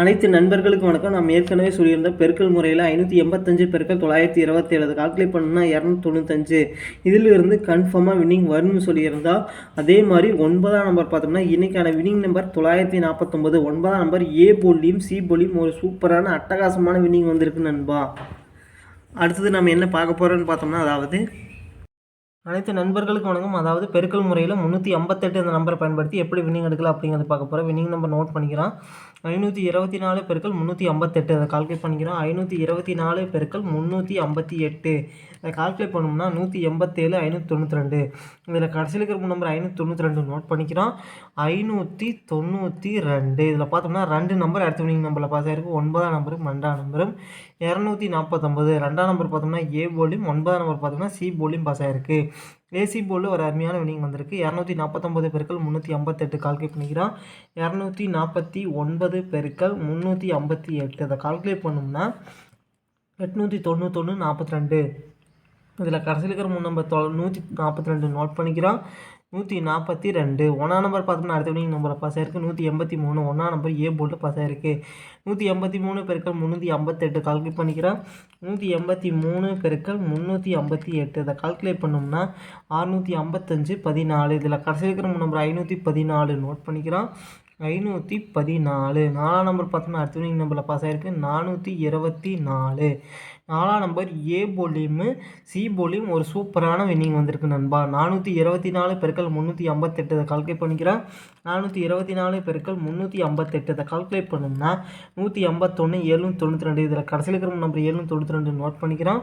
அனைத்து நண்பர்களுக்கும் வணக்கம். நாம் ஏற்கனவே சொல்லியிருந்த பெருக்கல் முறையில் ஐநூற்றி எண்பத்தஞ்சு பெருக்கல் தொள்ளாயிரத்தி இருபத்தி ஏழு கால்குலேட் பண்ணணும்னா இரநூத்தி தொண்ணூத்தஞ்சு இதில் இருந்து கன்ஃபார்மாக வின்னிங் வரும்னு சொல்லியிருந்தால் அதே மாதிரி ஒன்பதாம் நம்பர் பார்த்தோம்னா இன்னைக்கான வின்னிங் நம்பர் தொள்ளாயிரத்தி நாற்பத்தொம்பது ஒன்பதாம் நம்பர் ஏ போலியும் சி போலியும் ஒரு சூப்பரான அட்டகாசமான வின்னிங் வந்திருக்கு நண்பா. அடுத்தது நம்ம என்ன பார்க்க போகிறோன்னு பார்த்தோம்னா அதாவது அனைத்து நண்பர்களுக்கு வணக்கம். அதாவது பெருக்கல் முறையில் முந்நூற்றி ஐம்பத்தெட்டு அந்த நம்பரை பயன்படுத்தி எப்படி வின்னிங் எடுக்கலாம் அப்படிங்கிறது பார்க்க போகிறோம் வின்னிங் நம்பர் நோட் பண்ணிக்கிறோம். ஐநூற்றி இருபத்தி நாலு பெருக்கள் முந்நூற்றி ஐம்பத்தெட்டு. அதை கால்குலேட் பண்ணிக்கிறோம். ஐநூற்றி இருபத்தி நாலு பெருக்கள் முந்நூற்றி ஐம்பத்தி எட்டு. அதை கால்குலேட் பண்ணோம்னா நூற்றி எண்பத்தேழு ஐநூற்றி தொண்ணூற்றி ரெண்டு. இதில் கடைசியில் இருக்கிற நம்பர் ஐநூற்றி தொண்ணூற்றி ரெண்டு நோட் பண்ணிக்கிறோம். ஐநூற்றி தொண்ணூற்றி ரெண்டு. இதில் பார்த்தோம்னா ரெண்டு நம்பர் அடுத்த வினிங் நம்பரில் பாஸ் ஆயிருக்கு. ஒன்பதாம் நம்பரும் ரெண்டாம் நம்பரும் இரநூத்தி நாற்பத்தொம்பது ரெண்டாம் நம்பர் பார்த்தோம்னா ஏ போலியும் ஒன்பதாம் நம்பர் பார்த்தோம்னா சி போலியும் பாஸ் ஆயிருக்கு. ஏசி போலில் ஒரு அருமையான வினிங் வந்திருக்கு. இரநூத்தி நாற்பத்தொம்பது பெருக்கள் முந்நூற்றி ஐம்பத்தெட்டு கால்குலேட் பண்ணிக்கிறான் இரநூத்தி நாற்பத்தி ஒன்பது பெருக்கள் முந்நூற்றி ஐம்பத்தி எட்டு. அதை கால்குலேட் பண்ணோம்னா எட்நூற்றி தொண்ணூத்தொன்று நாற்பத்தி ரெண்டு. இதில் கடைசியில் இருக்கிற மூணு நம்பர் தொ நூற்றி நாற்பத்தி ரெண்டு நோட் பண்ணிக்கிறோம். நூற்றி நாற்பத்தி ரெண்டு ஒன்றாம் நம்பர் பார்த்தோம்னா அடுத்த வினிங் நம்பரில் பாஸ் ஆயிருக்கு. நூற்றி எண்பத்தி மூணு. ஒன்றாம் நம்பர் ஏ போல்ட்டு பாஸ் ஆயிருக்கு. நூற்றி எண்பத்தி மூணு பெருக்கள் முந்நூற்றி ஐம்பத்தெட்டு கால்குலேட் பண்ணிக்கிறேன் நூற்றி எண்பத்தி மூணு பெருக்கள் முந்நூற்றி ஐம்பத்தி எட்டு. இதை கால்குலேட் பண்ணோம்னா அறுநூற்றி ஐம்பத்தஞ்சு பதினாலு. இதில் கடைசி இருக்கிற நம்பர் ஐநூற்றி பதினாலு நோட் பண்ணிக்கிறோம். ஐநூற்றி பதினாலு. நாலாம் நம்பர் பார்த்தோம்னா அடுத்த வினிங் நம்பரில் பாஸ் ஆயிருக்கு. நானூற்றி இருபத்தி நாலு. நாலாம் நம்பர் ஏ போலியும் சி போலியும் ஒரு சூப்பரான வின்னிங் வந்திருக்கு நண்பா. நானூற்றி இருபத்தி நாலு பெருக்கள் முந்நூற்றி ஐம்பத்தெட்டு கால்குலேட் பண்ணிக்கிறேன். நானூற்றி இருபத்தி நாலு பெருக்கள் முந்நூற்றி ஐம்பத்தெட்டு கால்குலேட் பண்ணோம்னா நூற்றி ஐம்பத்தொன்று ஏழ்நூற்றி தொண்ணூற்றி ரெண்டு இதில் கடைசியில் இருக்கிற நம்பர் ஏழ்நூற்றி தொண்ணூற்றி ரெண்டு நோட் பண்ணிக்கிறேன்.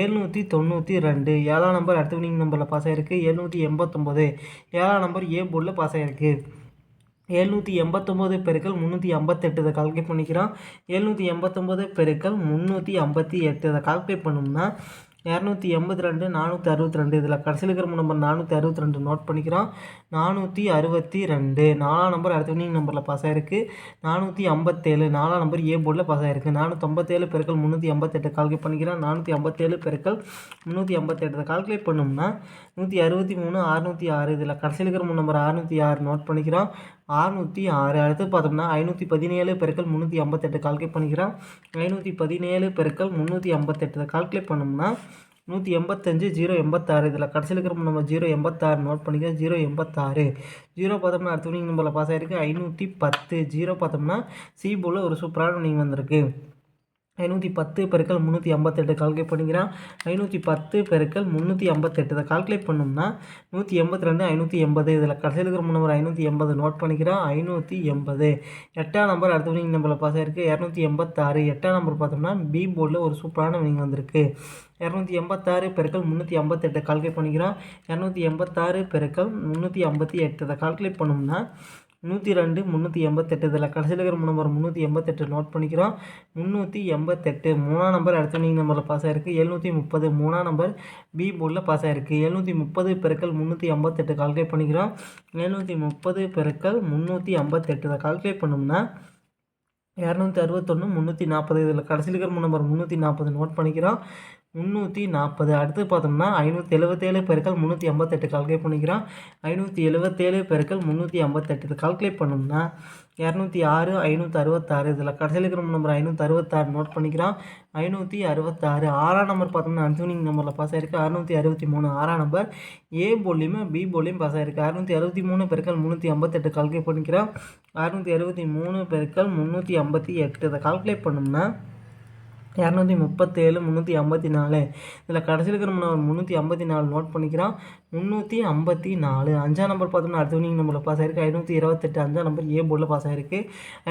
ஏழ்நூற்றி தொண்ணூற்றி ரெண்டு. ஏழாம் நம்பர் அடுத்த வினிங் நம்பரில் பாஸ் ஆகிருக்கு எழுநூற்றி எண்பத்தொம்போது ஏழாம் நம்பர் ஏ போர்டில் பாஸ் ஆகிருக்கு எழுநூற்றி எண்பத்தொம்போது பெருக்கள் முந்நூற்றி ஐம்பத்தெட்டு இதை கால்குலேட் பண்ணிக்கிறோம். எழுநூற்றி எண்பத்தொம்போது பெருக்கள் முந்நூற்றி ஐம்பத்தி எட்டு இதை கால்குலேட் பண்ணோம்னா இரநூத்தி எண்பத்தி ரெண்டு நானூற்றி அறுபத்தி ரெண்டு இதில் கடைசியில் இருக்கிற நம்பர் நானூற்றி அறுபத்தி ரெண்டு நோட் பண்ணிக்கிறோம். நானூற்றி அறுபத்தி ரெண்டு. நாலாம் நம்பர் அடுத்த வினிங் நம்பரில் பாஸ் ஆயிருக்கு. நானூற்றி ஐம்பத்தேழு நாலாம் நம்பர் ஏ போர்டில் பாஸ் ஆயிருக்கு. நானூற்றி ஐம்பத்தேழு பெருக்கள் முந்நூற்றி ஐம்பத்தெட்டு கால்குலேட் பண்ணிக்கிறோம். நானூற்றி ஐம்பத்தேழு பெருக்கள் முந்நூற்றி ஐம்பத்தெட்டு கால்குலேட் பண்ணோம்னா நூற்றி அறுபத்தி மூணு அறுநூற்றி ஆறு இதில் கடைசியில் இருக்கிற நம்பர் அறுநூற்றி ஆறு நோட் பண்ணிக்கிறோம். அறுநூற்றி ஆறு. அடுத்து பார்த்தோம்னா ஐநூற்றி பதினேழு பெருக்கள் முந்நூற்றி ஐம்பத்தெட்டு கால்குலேட் பண்ணிக்கிறேன் ஐநூற்றி பதினேழு பெருக்கள் முந்நூற்றி ஐம்பத்தெட்டு. கால்குலேட் பண்ணோம்னா நூற்றி எண்பத்தஞ்சு ஜீரோ எண்பத்தாறு. இதில் கடைசியில் இருக்கிற நம்ம ஜீரோ எண்பத்தாறு நோட் பண்ணிக்கிறோம். ஜீரோ எண்பத்தாறு. ஜீரோ பார்த்தோம்னா அடுத்த வினிங் நம்பரில் பாஸ் ஆகிருக்கு ஐநூற்றி பத்து. ஜீரோ பார்த்தோம்னா சி போல் ஒரு சூப்பரான வினிங் வந்திருக்கு. ஐநூற்றி பத்து பெருக்கள் முந்நூற்றி ஐம்பத்தெட்டு கால்குலேட் பண்ணிக்கிறான். ஐநூற்றி பத்து பெருக்கள் முந்நூற்றி ஐம்பத்தெட்டு. இதை கால்குலேட் பண்ணோம்னா நூற்றி எண்பத்தி ரெண்டு ஐநூற்றி எண்பது. இதில் கடைசியில் இருக்கிற நம்பர் ஐநூற்றி எண்பது நோட் பண்ணிக்கிறான். ஐநூற்றி எண்பது. எட்டாம் நம்பர் அடுத்த வினிங் நம்பரில் பாஸ் இருக்குது இரநூத்தி எண்பத்தாறு. எட்டாம் நம்பர் பார்த்தோம்னா பி போர்டில் ஒரு சூப்பரான வினிங் வந்திருக்கு. இரநூத்தி எண்பத்தாறு பெருக்கள் முந்நூற்றி ஐம்பத்தெட்டு கால்குலேட் பண்ணிக்கிறோம் இரநூத்தி எண்பத்தாறு பெருக்கள் முந்நூற்றி ஐம்பத்தி எட்டு. இதை கால்குலேட் பண்ணோம்னா நூற்றி ரெண்டு முந்நூற்றி எண்பத்தெட்டு. இதில் கடைசியில் இருக்கிற நம்பர் முந்நூற்றி எண்பத்தெட்டு நோட் பண்ணிக்கிறோம். முந்நூற்றி எண்பத்தெட்டு. மூணாம் நம்பர் அடுத்த நீங்கள் நம்பரில் பாஸ் ஆகிருக்கு எழுநூற்றி முப்பது. மூணாம் நம்பர் பி போர்டில் பாஸ் ஆகிருக்கு எழுநூற்றி முப்பது பெருக்கள் முந்நூற்றி ஐம்பத்தெட்டு கால்குலேட் பண்ணிக்கிறோம். எழுநூற்றி முப்பது பெருக்கள் முந்நூற்றி ஐம்பத்தெட்டு இதை கால்குலேட் பண்ணோம்னா இரநூத்தி அறுபத்தொன்று முந்நூற்றி நாற்பது. இதில் கடைசியில் இருக்கிற நம்பர் முந்நூற்றி நாற்பது நோட் பண்ணிக்கிறோம். முந்நூற்றி நாற்பது. அடுத்து பார்த்தோம்னா ஐநூற்றி எழுபத்தேழு பெருக்கள் முந்நூற்றி ஐம்பத்தெட்டு கால்குலேட் பண்ணிக்கிறோம். ஐநூற்றி எழுபத்தேழு பெருக்கள் முந்நூற்றி ஐம்பத்தெட்டு இது கால்குலேட் பண்ணோம்னா இரநூத்தி ஆறு ஐநூற்றி அறுபத்தாறு. இதில் கடைசியில் இருக்கிற நம்பர் ஐநூற்றி அறுபத்தாறு நோட் பண்ணிக்கிறோம். ஐநூற்றி அறுபத்தாறு ஆறாம் நம்பர் பார்த்தோம்னா அன்சூனிங் நம்பரில் பாஸ் ஆயிருக்கு. அறுநூற்றி அறுபத்தி மூணு ஆறாம் நம்பர் ஏ போலியுமே பி போலியும் பாஸ் ஆயிருக்கு. அறுநூற்றி அறுபத்தி மூணு பெருக்கள் முந்நூற்றி ஐம்பத்தெட்டு கால்குலேட் பண்ணிக்கிறோம். அறுநூற்றி அறுபத்தி மூணு பெருக்கள் முந்நூற்றி ஐம்பத்தி எட்டு. இதை கால்குலேட் பண்ணோம்னா இரநூத்தி முப்பத்தேழு முந்நூற்றி ஐம்பத்தி நாலு. இதில் கடைசியில் இருக்கிற நம்ம முந்நூற்றி ஐம்பத்தி நாலு நோட் பண்ணிக்கிறான். முந்நூற்றி ஐம்பத்தி நாலு. அஞ்சாம் நம்பர் பார்த்தோம்னா அடுத்த வினிங் நம்பரில் பாஸ் ஆயிருக்கு. ஐநூற்றி இருபத்தெட்டு அஞ்சாம் நம்பர் ஏ போர்டில் பாஸ் ஆயிருக்கு.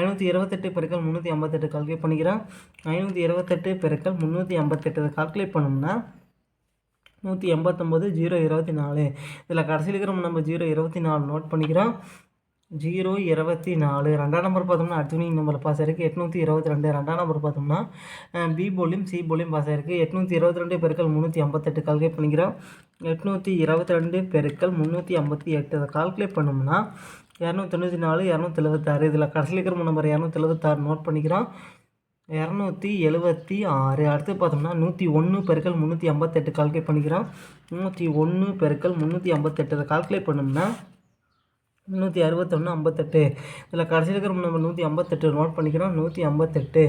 ஐநூற்றி இருபத்தெட்டு பெருக்கள் முந்நூற்றி ஐம்பத்தெட்டு கால்குலேட் பண்ணிக்கிறான். ஐநூற்றி இருபத்தெட்டு பெருக்கள் முந்நூற்றி ஐம்பத்தெட்டு. கால்குலேட் பண்ணோம்னா நூற்றி எண்பத்தொம்போது ஜீரோ இருபத்தி நாலு. இதில் கடைசியில் இருக்கிற நம்ம ஜீரோ இருபத்தி நாலு நோட் பண்ணிக்கிறோம் ஜீரோ இருபத்தி நாலு. ரெண்டாம் நம்பர் பார்த்தோம்னா அர்ஜுனிங் நம்பர் பாஸ் ஆயிருக்கு. எட்நூற்றி இருபத்தி ரெண்டு. ரெண்டாம் நம்பர் பார்த்தோம்னா பி போலியும் சி போலியும் பாஸ் ஆயிருக்கு. எட்நூற்றி இருபத்தி ரெண்டு பெருக்கள் முந்நூற்றி ஐம்பத்தெட்டு. கால்குலேட் பண்ணிக்கிறோம். எட்நூற்றி இருபத்தி ரெண்டு பெருக்கள் முந்நூற்றி ஐம்பத்தி எட்டு. அதை கால்குலேட் பண்ணோம்னா இரநூத்தி தொண்ணூற்றி நாலு இரநூத்தி எழுபத்தாறு இதில் கடைசியில் இருக்கிற நம்பர் இரநூத்தி எழுபத்தாறு நோட் பண்ணிக்கிறோம். இரநூத்தி எழுபத்தி ஆறு. அடுத்து பார்த்தோம்னா நூற்றி ஒன்று பெருக்கள் முந்நூற்றி ஐம்பத்தெட்டு. கால்குலேட் பண்ணிக்கிறோம். நூற்றி ஒன்று பெருக்கள் முந்நூற்றி ஐம்பத்தெட்டு. அதை கால்குலேட் பண்ணோம்னா நூற்றி அறுபத்தொன்று ஐம்பத்தெட்டு. இதில் கடைசியில் இருக்கிற நம்பர் நூற்றி ஐம்பத்தெட்டு நோட் பண்ணிக்கிறோம். நூற்றி ஐம்பத்தெட்டு.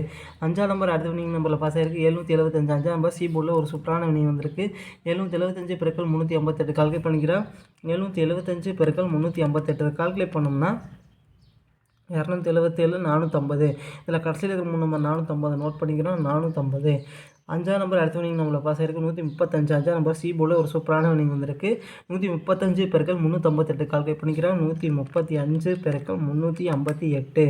அஞ்சாம் நம்பர் அடுத்த வினிங் நம்பரில் பாஸ் ஆயிருக்கு. எழுநூற்றி எழுபத்தஞ்சு அஞ்சாம் நம்பர் சி போர்டில் ஒரு சுற்றான வினிங் வந்திருக்கு. எழுநூற்றி எழுபத்தஞ்சு பெருக்கள் முந்நூற்றி ஐம்பத்தெட்டு. கால்குலேட் பண்ணிக்கிறோம். எழுநூற்றி எழுபத்தஞ்சு பெருக்கள் முந்நூற்றி ஐம்பத்தெட்டு. கால்குலேட் பண்ணோம்னா இரநூத்தி எழுபத்தேழு நானூற்றம்பது இதில் கடைசியில் இருக்கிற மூணு நம்பர் நானூற்றம்பது நோட் பண்ணிக்கிறோம். நானூற்றம்பது அஞ்சாம் நம்பர் அடுத்த வினிங் நம்மளை பாஸ் ஆயிருக்கு. நூற்றி முப்பத்தஞ்சு அஞ்சாம் நம்பர் சி போல ஒரு சூப்பரான வினிங் வந்திருக்கு. நூற்றி முப்பத்தஞ்சு பெருக்கள் முந்நூற்றம்பத்தெட்டு கால்குலேட் பண்ணிக்கிறோம். நூற்றி முப்பத்தி அஞ்சு பெருக்கள் முந்நூற்றி ஐம்பத்தி எட்டு.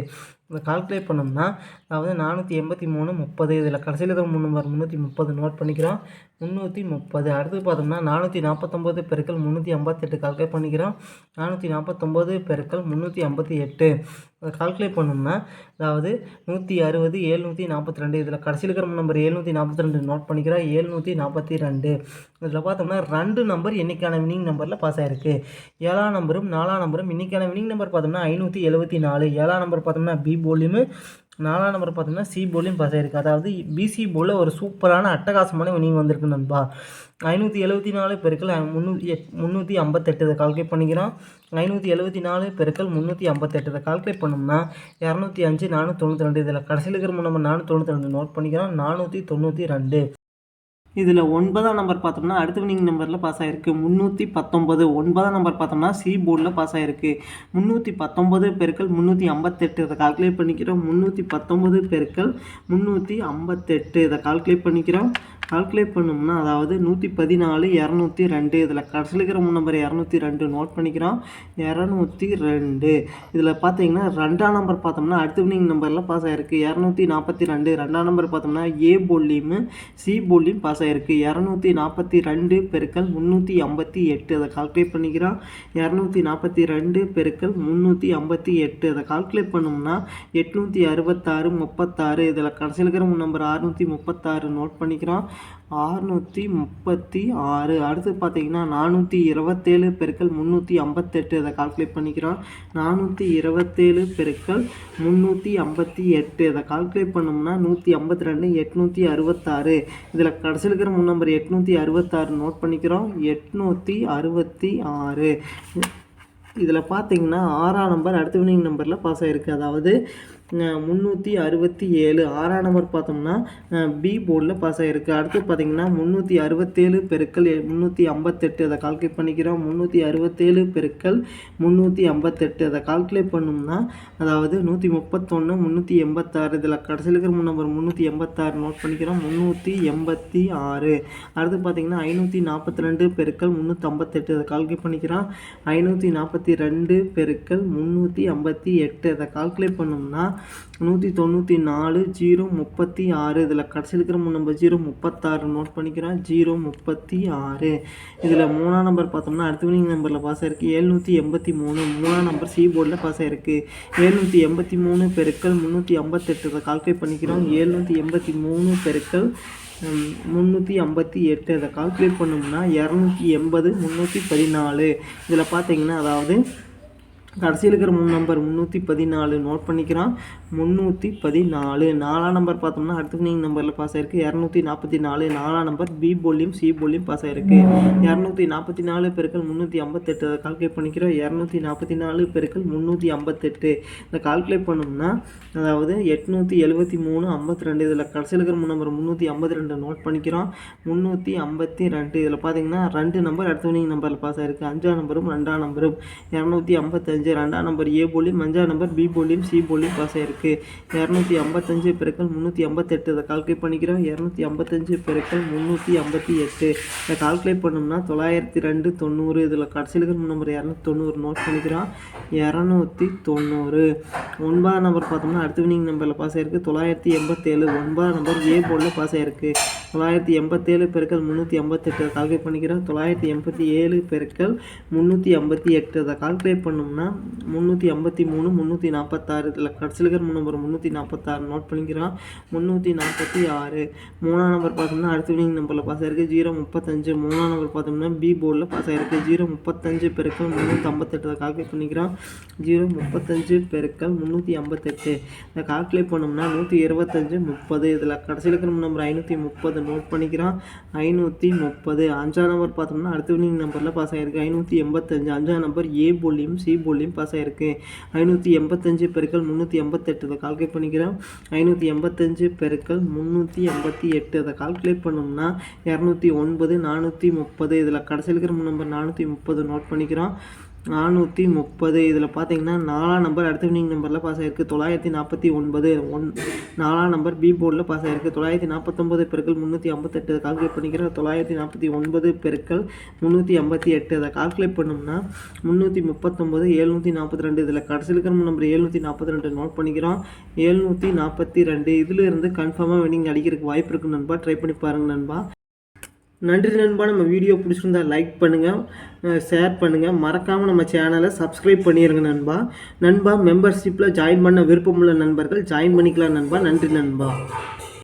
இதை கால்குலேட் பண்ணோம்னா அதாவது நானூற்றி எண்பத்தி மூணு முப்பது இதில் கடைசியில் தான் மூணு நம்பர் முந்நூற்றி முப்பது நோட் பண்ணிக்கிறோம். முந்நூற்றி முப்பது. அடுத்து பார்த்தோம்னா நானூற்றி நாற்பத்தொம்போது பெருக்கள் முந்நூற்றி ஐம்பத்தெட்டு கால்குலேட் பண்ணிக்கிறோம். நானூற்றி நாற்பத்தொம்போது பெருக்கள் முந்நூற்றி ஐம்பத்தி எட்டு. அதை கால்குலேட் பண்ணோம்னா அதாவது நூற்றி அறுபது ஏழ்நூற்றி நாற்பத்தி ரெண்டு இதில் கடைசியில் இருக்கிற நம்பர் ஏழ்நூற்றி நாற்பத்தி ரெண்டு நோட் பண்ணிக்கிறோம். ஏழ்நூற்றி நாற்பத்தி ரெண்டு இதில் பார்த்தோம்னா ரெண்டு நம்பர் இன்றைக்கான வினிங் நம்பரில் பாஸ் ஆயிருக்கு. ஏழாம் நம்பரும் நாலாம் நம்பரும் இன்றைக்கான வினிங் நம்பர் பார்த்தோம்னா ஐநூற்றி எழுபத்தி நாலு. ஏழாம் நம்பர் பார்த்தோம்னா பி போலியும் நாலாம் நம்பர் பார்த்தோம்னா சி போலியும் பாஸ் ஆயிருக்கு அதாவது பிசி போலில் ஒரு சூப்பரான அட்டகாசமான வினிங் வந்திருக்கு நண்பா. ஐநூற்றி எழுபத்தி நாலு பெருக்கள் முந்நூற்றி முந்நூற்றி ஐம்பத்தெட்டு இதை கால்குலேட் பண்ணிக்கிறோம். ஐநூற்றி எழுபத்தி நாலு பெருக்கள் முந்நூற்றி ஐம்பத்தெட்டு இதை கால்குலேட் பண்ணோம்னா இரநூத்தி அஞ்சு நானூற்றி தொண்ணூற்றி ரெண்டு. இதில் கடைசியில் இருக்கிற நம்ம நானூற்றி தொண்ணூற்றி ரெண்டு நோட் பண்ணிக்கிறோம். நானூற்றி தொண்ணூற்றி ரெண்டு. இதில் ஒன்பதாம் நம்பர் பார்த்தோம்னா அடுத்த வினிங் நம்பரில் பாஸ் ஆகிருக்கு முந்நூற்றி பத்தொம்பது ஒன்பதாம் நம்பர் பார்த்தோம்னா சி போர்டில் பாஸ் ஆகிருக்கு முந்நூற்றி பத்தொம்பது பெருக்கள் முந்நூற்றி ஐம்பத்தெட்டு. இதை கால்குலேட் பண்ணிக்கிறோம். முந்நூற்றி பத்தொம்பது பெருக்கள் முந்நூற்றி ஐம்பத்தெட்டு. இதை கால்குலேட் பண்ணிக்கிறோம். கால்குலேட் பண்ணோம்னா அதாவது நூற்றி பதினாலு இரநூத்தி ரெண்டு இதில் கடைசியில் இருக்கிற மூணு நம்பர் இரநூத்தி ரெண்டு நோட் பண்ணிக்கிறோம். இரநூத்தி ரெண்டு இதில் பார்த்தீங்கன்னா ரெண்டாம் நம்பர் பார்த்தோம்னா அடுத்த வினிங் நம்பரில் பாஸ் ஆகிருக்கு இரநூத்தி நாற்பத்தி ரெண்டு ரெண்டாம் நம்பர் பார்த்தோம்னா ஏ போல்லியும் சி போல்லியும் பாஸ் ஆகிருக்கு இரநூத்தி நாற்பத்தி ரெண்டு பெருக்கள் முந்நூற்றி ஐம்பத்தி எட்டு அதை கால்குலேட் பண்ணிக்கிறோம். இரநூத்தி நாற்பத்தி ரெண்டு பெருக்கள் முந்நூற்றி ஐம்பத்தி எட்டு அதை கால்குலேட் பண்ணோம்னா எட்நூற்றி அறுபத்தாறு முப்பத்தாறு. இதில் கடைசியில் இருக்கிற மூணு நம்பர் அறுநூற்றி முப்பத்தாறு நோட் பண்ணிக்கிறோம். ஆறுநூற்றி முப்பத்தி ஆறு. அடுத்து பார்த்தீங்கன்னா நானூற்றி இருபத்தேழு பெருக்கள் முந்நூற்றி ஐம்பத்தெட்டு. இதை கால்குலேட் பண்ணிக்கிறோம். நானூற்றி இருபத்தேழு பெருக்கள் முந்நூற்றி ஐம்பத்தி எட்டு. இதை கால்குலேட் பண்ணோம்னா நூற்றி ஐம்பத்தி ரெண்டு எட்நூற்றி அறுபத்தாறு. இதில் கடைசியில் இருக்கிற முன் நம்பர் எட்நூற்றி அறுபத்தாறு நோட் பண்ணிக்கிறோம். எட்நூற்றி அறுபத்தி ஆறு. இதில் பார்த்தீங்கன்னா ஆறாம் நம்பர் அடுத்த வினிங் நம்பரில் பாஸ் ஆகிருக்கு அதாவது முந்நூற்றி அறுபத்தி ஏழு. ஆறாம் நம்பர் பார்த்தோம்னா பி போர்டில் பாஸ் ஆகிருக்கு அடுத்து பார்த்தீங்கன்னா முந்நூற்றி அறுபத்தேழு பெருக்கள் முந்நூற்றி ஐம்பத்தெட்டு. அதை கால்குலேட் பண்ணிக்கிறோம். முந்நூற்றி அறுபத்தேழு பெருக்கள் முந்நூற்றி ஐம்பத்தெட்டு. அதை கால்குலேட் பண்ணோம்னா அதாவது நூற்றி முப்பத்தொன்று முந்நூற்றி எண்பத்தாறு. இதில் கடைசியில் இருக்கிற மூணு நம்பர் முந்நூற்றி எண்பத்தாறு நோட் பண்ணிக்கிறோம். முந்நூற்றி எண்பத்தி ஆறு. அடுத்து பார்த்தீங்கன்னா ஐநூற்றி நாற்பத்தி ரெண்டு பெருக்கள் முந்நூற்றி ஐம்பத்தெட்டு. அதை கால்குலேட் பண்ணிக்கிறோம். ஐநூற்றி நாற்பத்தி ரெண்டு பெருக்கள் முந்நூற்றி ஐம்பத்தி எட்டு. அதை கால்குலேட் பண்ணோம்னா நூற்றி தொண்ணூற்றி நாலு ஜீரோ முப்பத்தி ஆறு. இதில் கடைசியில் இருக்கிற மூணு நம்பர் ஜீரோ முப்பத்தாறு நோட் பண்ணிக்கிறோம் ஜீரோ முப்பத்தி ஆறு. இதில் மூணாம் நம்பர் பார்த்தோம்னா அடுத்த வினிங் நம்பரில் பாஸ் ஆயிருக்கு. எழுநூற்றி எண்பத்தி மூணு. மூணாம் நம்பர் சி போர்டில் பாஸ் ஆயிருக்கு. எழுநூற்றி எண்பத்தி மூணு பெருக்கள் முந்நூற்றி ஐம்பத்தெட்டு. இதை கால்குலேட் பண்ணிக்கிறோம். எழுநூற்றி எண்பத்தி மூணு பெருக்கள் முந்நூற்றி ஐம்பத்தி எட்டு. அதை கால்குலேட் பண்ணோம்னா இரநூத்தி எண்பது முந்நூற்றி பதினாலு. இதில் பார்த்தீங்கன்னா அதாவது கடைசியில் இருக்கிற மூணு நம்பர் முந்நூற்றி பதினாலு நோட் பண்ணிக்கிறான். முந்நூற்றி பதினாலு. நாலாம் நம்பர் பார்த்தோம்னா அடுத்த நீங்கள் நம்பரில் பாஸ் ஆயிருக்கு. இரநூத்தி நாற்பத்தி நாலு நாலாம் நம்பர் பி போலியும் சி போலியும் பாஸ் ஆயிருக்கு. இரநூத்தி நாற்பத்தி நாலு பெருக்கள் முந்நூற்றி ஐம்பத்தெட்டு. அதை கால்குலேட் பண்ணிக்கிறோம். இரநூத்தி நாற்பத்தி நாலு பெருக்கள் முந்நூற்றி ஐம்பத்தெட்டு. இதை கால்குலேட் பண்ணோம்னா அதாவது எட்நூற்றி எழுபத்தி மூணு ஐம்பத்தி ரெண்டு இதில் கடைசியில் இருக்கிற மூணு நம்பர் முந்நூற்றி ஐம்பத்தி ரெண்டு நோட் பண்ணிக்கிறோம். முந்நூற்றி ஐம்பத்தி ரெண்டு. இதில் பார்த்தீங்கன்னா ரெண்டு நம்பர் அடுத்த நீங்கள் நம்பரில் பாஸ் ஆயிருக்கு. அஞ்சாம் நம்பரும் ரெண்டாம் நம்பரும் இரநூத்தி ஐம்பத்தஞ்சு ரெண்டாம் நம்பர் ஏ போலியும் அஞ்சாம் நம்பர் பி போலியும் சி போலியும் பாஸ் ஆயிருக்கு. இரநூத்தி ஐம்பத்தஞ்சு பெருக்கள் முந்நூற்றி ஐம்பத்தெட்டு. இதை கால்குலேட் பண்ணிக்கிறோம். இரநூத்தி ஐம்பத்தஞ்சு பெருக்கள் முந்நூற்றி ஐம்பத்தி எட்டு. இதை கால்குலேட் பண்ணோம்னா தொள்ளாயிரத்தி ரெண்டு தொண்ணூறு. இதில் கடைசியில் இருக்கிற நம்பர் இரநூத்தி தொண்ணூறு நோட் பண்ணிக்கிறோம். இரநூத்தி தொண்ணூறு. ஒன்பதாம் நம்பர் பார்த்தோம்னா அடுத்த வினிங் நம்பரில் பாஸ் ஆயிருக்கு. தொள்ளாயிரத்தி எண்பத்தேழு. ஒன்பதாம் நம்பர் ஏ போலில் பாஸ் ஆயிருக்கு. தொள்ளாயிரத்தி எண்பத்தேழு பெருக்கள் முந்நூற்றி ஐம்பத்தெட்டு கால்குலேட் பண்ணிக்கிறோம் தொள்ளாயிரத்தி எண்பத்தி ஏழு பெருக்கள் முந்நூற்றி ஐம்பத்தி எட்டு அதை கால்குலேட் பண்ணோம்னா முந்நூற்றி ஐம்பத்தி மூணு முந்நூற்றி நாற்பத்தாறு இதில் கடைசியில் இருக்கிற நம்பர் முந்நூற்றி நாற்பத்தாறு நோட் பண்ணிக்கிறோம். முந்நூற்றி நாற்பத்தி ஆறு. மூணாம் நம்பர் பார்த்தோம்னா அடுத்த வினிங் நம்பரில் பாஸ் ஆயிருக்கு. ஜீரோ முப்பத்தஞ்சு. மூணாம் நம்பர் பார்த்தோம்னா பி போர்டில் பாஸ் ஆயிருக்கு. ஜீரோ முப்பத்தஞ்சு பெருக்கள் முந்நூற்றி ஐம்பத்தெட்டு அதை கால்குலேட் பண்ணிக்கிறோம். ஜீரோ முப்பத்தஞ்சு பெருக்கள் முந்நூற்றி ஐம்பத்தெட்டு. இதை கால்குலேட் பண்ணோம்னா நூற்றி இருபத்தஞ்சு முப்பது. இதில் கடைசியில் இருக்கிற நம்பர் ஐநூற்றி முப்பது. அதை நோட் பண்ணிக்கிறான். ஐநூற்றி முப்பது. அஞ்சாம் நம்பர் பார்த்தோம்னா அடுத்த வினிங் நம்பரில் பாஸ் ஆகிருக்கு ஐநூற்றி எண்பத்தஞ்சு. அஞ்சாம் நம்பர் ஏ போலியும் சி போலியும் பாஸ் ஆகிருக்கு ஐநூற்றி எண்பத்தஞ்சு பெருக்கள் முந்நூற்றி எண்பத்தெட்டு. அதை கால்குலேட் பண்ணிக்கிறேன். ஐநூற்றி எண்பத்தஞ்சு பெருக்கள் முந்நூற்றி எண்பத்தி எட்டு. அதை கால்குலேட் பண்ணோம்னா இரநூத்தி ஒன்பது நானூற்றி முப்பது. இதில் கடைசியில் இருக்கிற நம்பர் நானூற்றி முப்பது நோட் பண்ணிக்கிறோம் நானூற்றி முப்பது. இதில் பார்த்தீங்கன்னா நாலாம் நம்பர் அடுத்த வினிங் நம்பரில் பாஸ் ஆகிருக்கு தொள்ளாயிரத்தி நாற்பத்தி ஒன்பது. ஒன் நாலாம் நம்பர் பி போர்டில் பாஸ் ஆகிருக்கு தொள்ளாயிரத்தி நாற்பத்தொம்பது பெருக்கள் முந்நூற்றி ஐம்பத்தெட்டு. கால்குலேட் பண்ணிக்கிறோம் தொள்ளாயிரத்தி நாற்பத்தி ஒன்பது பெருக்கள் முந்நூற்றி ஐம்பத்தி எட்டு. அதை கால்குலேட் பண்ணோம்னா முந்நூற்றி முப்பத்தொம்பது எழுநூற்றி நாற்பத்தி ரெண்டு. இதில் கடைசியில் இருக்கிற நம்பர் எழுநூற்றி நாற்பத்தி ரெண்டு நோட் பண்ணிக்கிறோம். எழுநூற்றி நாற்பத்தி ரெண்டு. இதிலிருந்து கன்ஃபார்மாக வினிங் அடிக்கிறதுக்கு வாய்ப்பு இருக்குது நண்பா. ட்ரை பண்ணி பாருங்கள் நண்பா. நன்றி நண்பா. நம்ம வீடியோ பிடிச்சிருந்தா லைக் பண்ணுங்கள் ஷேர் பண்ணுங்கள் மறக்காமல் நம்ம சேனலை சப்ஸ்கிரைப் பண்ணிடுங்க நண்பா. நண்பா மெம்பர்ஷிப்பில் ஜாயின் பண்ண விருப்பமுள்ள நண்பர்கள் ஜாயின் பண்ணிக்கலாம் நண்பா. நன்றி நண்பா.